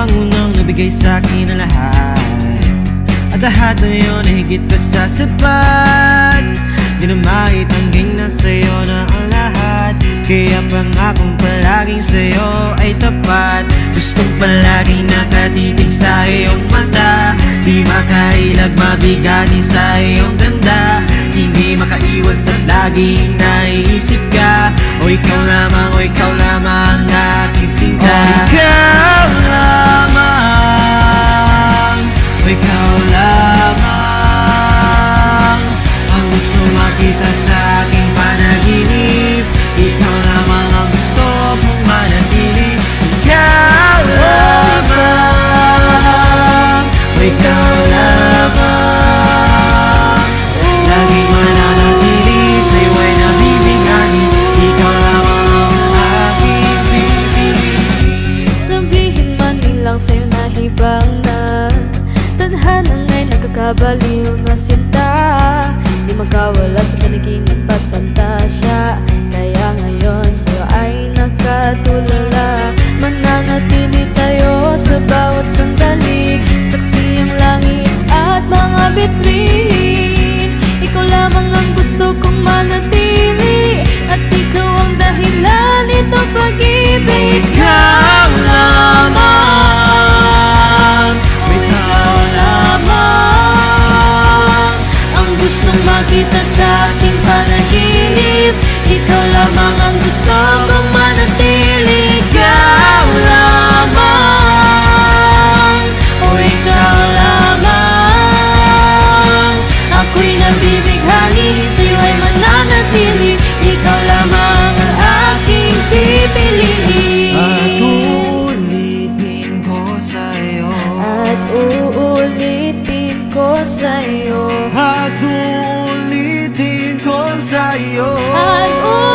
ang unang nabigay sa akin ang lahat. At lahat na yun ay higit pa sa sapat. Di na maitangging na sa'yo na ang lahat. Kaya pangakong palaging sa'yo ay tapat Gustong palaging nakatitig sa iyong mata. Di makailag mabigani sa iyong ganda? Hindi makaiwas at laging naiisip ka. O ikaw lamang, o ikaw lamang aking sinta. O ikaw makita sa aking panaginip. Ikaw lamang ang gusto kong manatili. Ikaw lamang O ikaw lamang. Laging mananatili sa'yo ay nabibigani. Ikaw lamang ang aking pipili Sabihin man nilang sa'yo na hibang na Tadhana nga'y nakakabaliw na sinta Di magkawala sa paniginip at pantasya Kaya ngayon sa'yo ay nakatulala. Mananatili sa'yo. At uulitin ko sa'yo. At uulitin